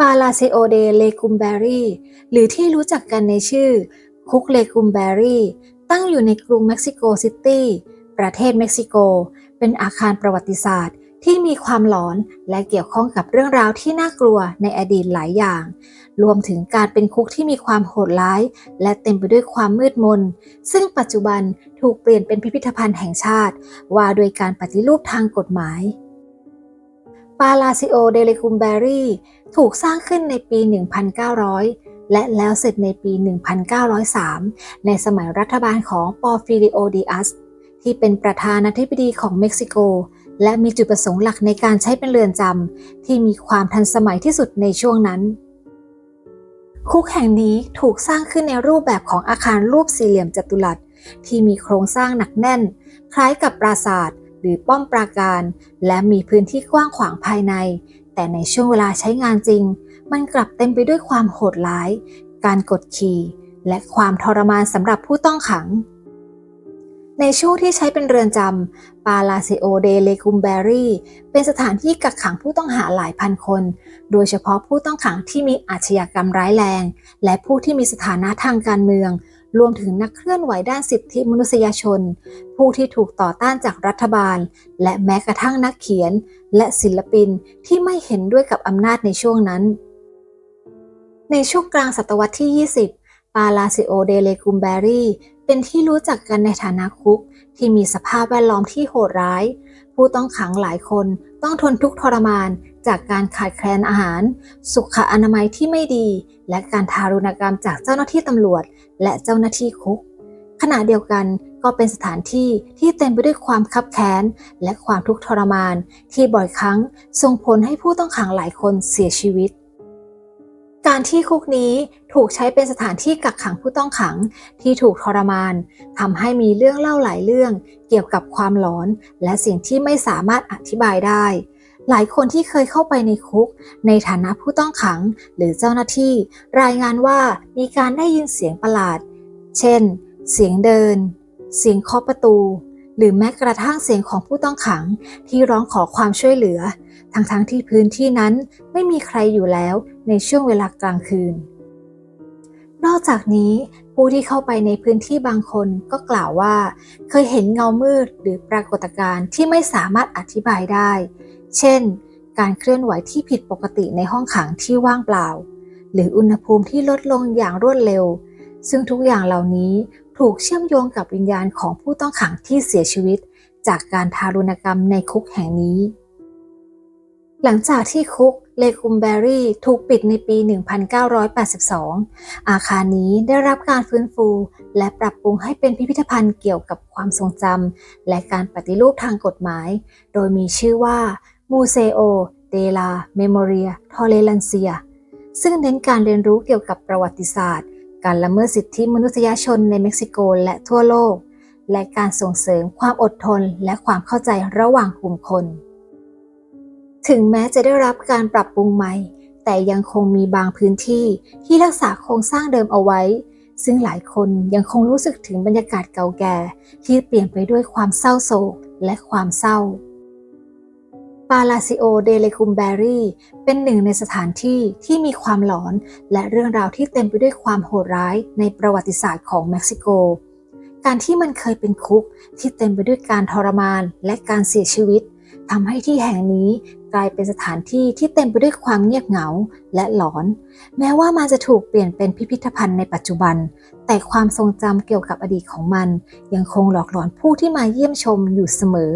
ปาลาเซโอเดเลกุมเบรีหรือที่รู้จักกันในชื่อ คุกเลกุมเบรีตั้งอยู่ในกรุงเม็กซิโกซิตี้ ประเทศเม็กซิโก เป็นอาคารประวัติศาสตร์ ที่มีความหลอนและเกี่ยวข้องกับเรื่องราวที่น่ากลัวในอดีตหลายอย่าง รวมถึงการเป็นคุกที่มีความโหดร้าย และเต็มไปด้วยความมืดมน ซึ่งปัจจุบันถูกเปลี่ยนเป็นพิพิธภัณฑ์แห่งชาติ ว่าโดยการปฏิรูปทางกฎหมาย ปาลาซิโอเดเลกุมเบรีถูกสร้างขึ้นในปี 1900 และแล้วเสร็จในปี 1903 ในสมัยรัฐบาลของปอฟิริโอดิอัส ที่เป็นประธานาธิบดีของเม็กซิโก และมีจุดประสงค์หลักในการใช้เป็นเรือนจำที่มีความทันสมัยที่สุดในช่วงนั้นคุกแห่งนี้ถูกสร้างขึ้นในรูปแบบของอาคารรูปสี่เหลี่ยมจัตุรัสที่มีโครงสร้างหนักแน่น คล้ายกับปราสาท หรือป้อมปราการ และมีพื้นที่กว้างขวางภายใน แต่ในช่วงเวลาใช้งานจริง มันกลับเต็มไปด้วยความโหดร้าย การกดขี่ และความทรมานสำหรับผู้ต้องขัง ในช่วงที่ใช้เป็นเรือนจำปาลาซิโอเดเลกุมเบรีเป็นสถานที่กักขังผู้ต้องหาหลายพันคน โดยเฉพาะผู้ต้องขังที่มีอาชญากรรมร้ายแรง และผู้ที่มีสถานะทางการเมือง รวมถึงนักเคลื่อนไหวด้านสิทธิมนุษยชน ผู้ที่ถูกต่อต้านจากรัฐบาล และแม้กระทั่งนักเขียน และศิลปินที่ไม่เห็นด้วยกับอำนาจในช่วงนั้น ในช่วงกลางศตวรรษที่ 20 ปาลาซิโอเดเลกุมเบรี เป็นที่รู้จักกันในฐานะคุก ที่มีสภาพแวดล้อมที่โหดร้าย ผู้ต้องขังหลายคนต้องทนทุกข์ทรมาน จากการขาดแคลนอาหาร สุขอนามัยที่ไม่ดี และการทารุณกรรมจากเจ้าหน้าที่ตำรวจ และเจ้าหน้าที่คุก ขณะเดียวกันก็เป็นสถานที่ที่เต็มไปด้วยความคับแค้น และความทุกข์ทรมาน ที่บ่อยครั้งส่งผลให้ผู้ต้องขังหลายคนเสียชีวิต การที่คุกนี้ถูกใช้เป็นสถานที่กักขังผู้ต้องขังที่ถูกทรมานทำให้มีเรื่องเล่าหลายเรื่องเกี่ยวกับความหลอน และสิ่งที่ไม่สามารถอธิบายได้ หลายคนที่เคยเข้าไปในคุก ในฐานะผู้ต้องขังหรือเจ้าหน้าที่ รายงานว่ามีการได้ยินเสียงประหลาด เช่น เสียงเดิน เสียงเคาะประตู หรือแม้กระทั่งเสียงของผู้ต้องขังที่ร้องขอความช่วยเหลือ ทั้งๆทที่พื้นที่นั้นไม่มีใครอยู่แล้วในช่วงเวลากลางคืน นอกจากนี้ผู้ที่เข้าไปในพื้นที่บางคนก็กล่าวว่า เคยเห็นเงามืดหรือปรากฏการณ์ที่ไม่สามารถอธิบายได้ เช่น การเคลื่อนไหวที่ผิดปกติในห้องขังที่ว่างเปล่า หรืออุณหภูมิที่ลดลงอย่างรวดเร็ว ซึ่งทุกอย่างเหล่านี้ถูกเชื่อมโยงกับวิญญาณของผู้ต้องขังที่เสียชีวิต จากการทารุณกรรมในคุกแห่งนี้ หลังจากที่คุกเลกุมเบรีถูกปิดในปี 1982 อาคารนี้ได้รับการฟื้นฟู และปรับปรุงให้เป็นพิพิธภัณฑ์เกี่ยวกับความทรงจำและการปฏิรูปทางกฎหมาย โดยมีชื่อว่า Museo de la Memoria Tolerancia ซึ่งเน้นการเรียนรู้เกี่ยวกับประวัติศาสตร์ การละเมิดสิทธิมนุษยชนในเม็กซิโกและทั่วโลก และการส่งเสริมความอดทนและความเข้าใจระหว่างกลุ่มคน ถึงแม้จะได้รับการปรับปรุงใหม่ แต่ยังคงมีบางพื้นที่ที่รักษาโครงสร้างเดิมเอาไว้ ซึ่งหลายคนยังคงรู้สึกถึงบรรยากาศเก่าแก่ ที่เปลี่ยนไปด้วยความเศร้าโศกและความเศร้าปาลาซิโอเดเลคุมเบรีเป็นหนึ่งในสถานที่ที่มีความหลอน และเรื่องราวที่เต็มไปด้วยความโหดร้ายในประวัติศาสตร์ของเม็กซิโก การที่มันเคยเป็นคุกที่เต็มไปด้วยการทรมานและการเสียชีวิตทำให้ที่แห่งนี้ กลายเป็นสถานที่ที่เต็มไปด้วยความเงียบเหงาและหลอน แม้ว่ามันจะถูกเปลี่ยนเป็นพิพิธภัณฑ์ในปัจจุบัน แต่ความทรงจำเกี่ยวกับอดีตของมัน ยังคงหลอกหลอนผู้ที่มาเยี่ยมชมอยู่เสมอ